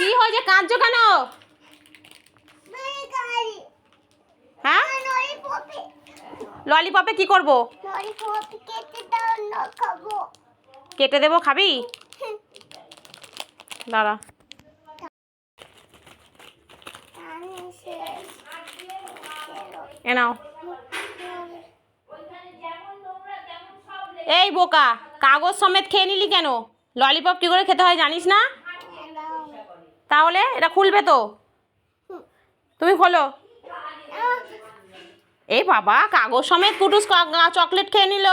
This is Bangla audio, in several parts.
কি হয়েছে? কাঁদছো কেন? হ্যাঁ? ললিপপে কি করব? কেটে দেবো, খাবি? দাঁড়া। এ নাও। এই বোকা, কাগজ সমেত খেয়ে নিলি কেন? ললিপপ কি করে খেতে হয় জানিস না? তাহলে এটা খুলবে তো? তুমি খোলো। এই বাবা কাগজ সমেত কুটুস চকলেট খেয়ে নিল।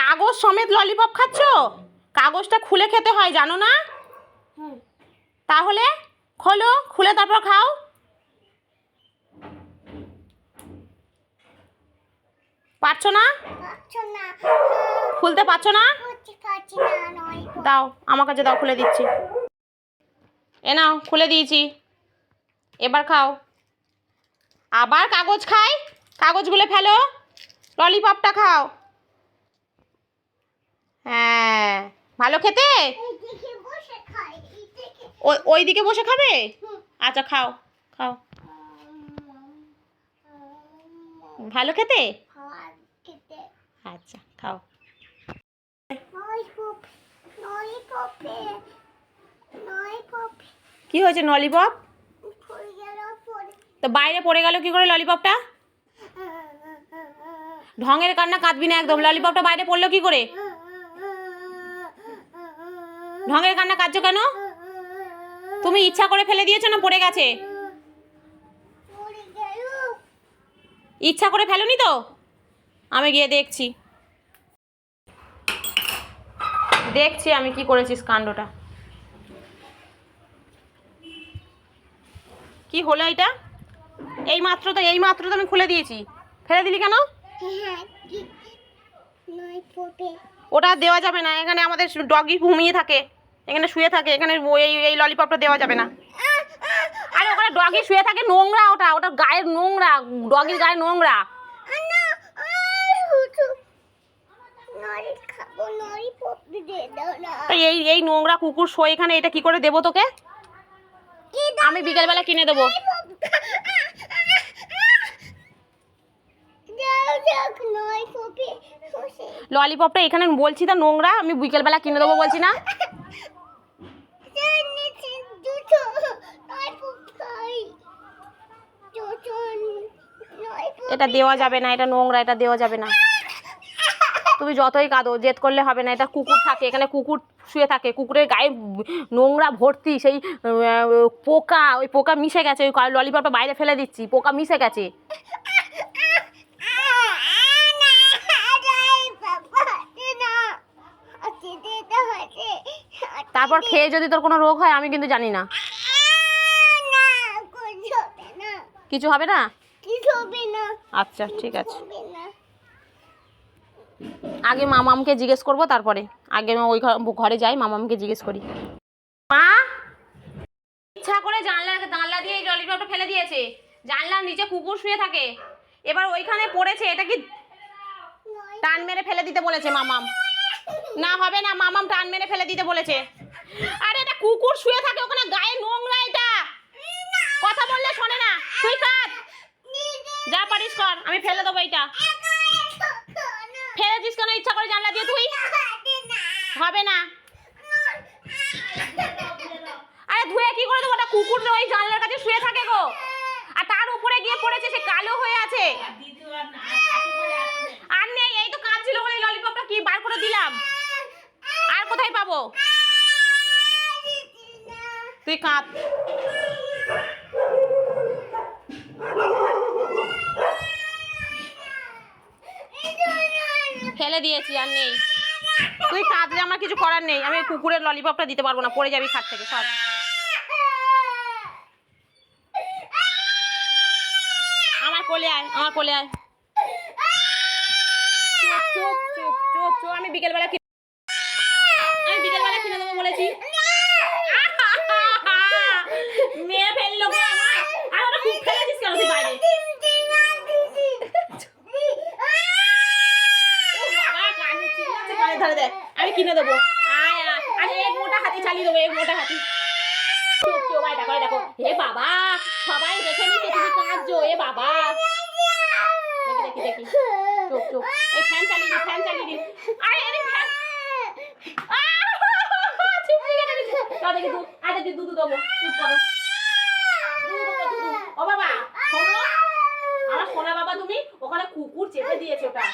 কাগজ সমেত ললিপপ খাচ্ছ? কাগজটা খুলে খেতে হয় জানো না? তাহলে খোলো খুলে তারপর খাও। পারছ না? খুলতে পারছ না? দাও আমার কাছে দাও খুলে দিচ্ছি। এ নাও, খুলে দিয়েছি। এবার খাও। আবার কাগজ খাই? কাগজগুলো ফেলো। ললিপপটা খাও। হ্যাঁ। ভালো খেতে? ওই দিকে বসে খাবে? আচ্ছা খাও খাও। ভালো খেতে? আচ্ছা খাও। কি হয়েছে ললিপপ? তো বাইরে পড়ে গেল কি করে ললিপপটা? ঢঙের কান্না কাঁদবি না একদম। ললিপপটা বাইরে পড়ল কি করে? ঢঙের কান্না কাঁদছো কেন? তুমি ইচ্ছা করে ফেলে দিয়েছ না পড়ে গেছে? ইচ্ছা করে ফেলোনি তো? আমি গিয়ে দেখছি। দেখছি আমি কি করেছিস কাণ্ডটা। কি হলো এটা? এই মাত্র তো এই মাত্র তো আমি খুলে দিয়েছি। ফেলে দিলি কেন? ওটা দেওয়া যাবে না এখানে আমাদের ডগি ঘুমিয়ে থাকে এখানে শুয়ে থাকে এখানে এই এই ললিপপটা দেওয়া যাবে না। আরে ওখানে ডগি শুয়ে থাকে নোংরা ওটা ওটা গায়ের নোংরা ডগির গায়ে নোংরা। এই এই নোংরা কুকুর শোয় এখানে এটা কি করে দেবো তোকে? আমি বিকেলবেলা কিনে দেবো। ললিপপটা এখানে বলছি তো, নোংরা, আমি বিকেলবেলা কিনে দেবো বলছি না। এটা দেওয়া যাবে না, এটা নোংরা, এটা দেওয়া যাবে না। তুমি যতই কাঁদো, জেদ করলে হবে না, এটা কুকুর থাকে, এখানে কুকুর শুয়ে থাকে কুকুরের গায়ে নোংরা ভর্তি সেই পোকা ওই পোকা মিশে গেছে ওই ললিপপটা বাইরে ফেলে দিচ্ছি পোকা মিশে গেছে। তারপর খেয়ে যদি তোর কোনো রোগ হয় আমি কিন্তু জানি না। কিছু হবে না? আচ্ছা ঠিক আছে। আগে মামামকে জিজ্ঞেস করব, তারপরে। আগে ওই ঘরে যাই মামামকে জিজ্ঞেস করি। মা! ইচ্ছা করে জানলা জানলা দিয়ে এই ললিপপটা ফেলে দিয়েছে। জানলার নিচে কুকুর শুয়ে থাকে। এবার ওইখানে পড়েছে, এটা কি টান মেরে ফেলে দিতে বলেছে মামাম না, হবে না মামাম টান মেরে ফেলে দিতে বলেছে। আরে, এটা কুকুর শুয়ে থাকে ওখানে, গায়ে নোংরা এটা। কথা বললে শোনে না। তুই কাট যা পারিস কর, আমি ফেলে দেবো এইটা। ফেলেছিস কেন? ইচ্ছা করে জানলা দিয়ে তুই হবে না। আরে ধুয়ে কি করে দেবো? ওটা কুকুর ওই জানলার কাছে শুয়ে থাকে গো। আর তার উপরে গিয়ে পড়েছে, সে কালো হয়ে আছে। আর নেই, এই তো কাঁদছিল বলে ললিপপটা কি? বার করে দিলাম। আর কোথায় পাবো? তুই কাঁদ। ফেলে দিয়েছি, আর নেই। তুই কাঁদলে আমার কিছু করার নেই। আমি কুকুরের ললিপপটা দিতে পারব না, পড়ে যাবি খাট থেকে সব আমার কোলে আয়, আমার কোলে আয়। চোখ চোখ চোখ চুপ আমি বিকেলবেলা আমি বিকেলবেলা কিনে দেবো বলেছি মেয়ে ফেলল গো আমার আর ওটা খুব ফেলেছিস কেন তুই বাইরে বাবা, কানে চিল্লাচ্ছে, কানে ধরে দে। আমি কিনে দেবো আয় আয় আরে এক মোটা হাতি চালিয়ে দেবো এক মোটা হাতি সবাই দেখো হে বাবা, সবাই দেখে নিচ্ছে তুমি কাঁদছো, এ বাবা। দেখি দেখি এই ফ্যান চালিয়ে ফ্যান চালিয়ে আরে ফ্যান। ও বাবা, শোনো, আমার সোনা বাবা তুমি ওখানে কুকুর চেপে দিয়েছে ওটা।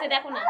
আছে দেখো না।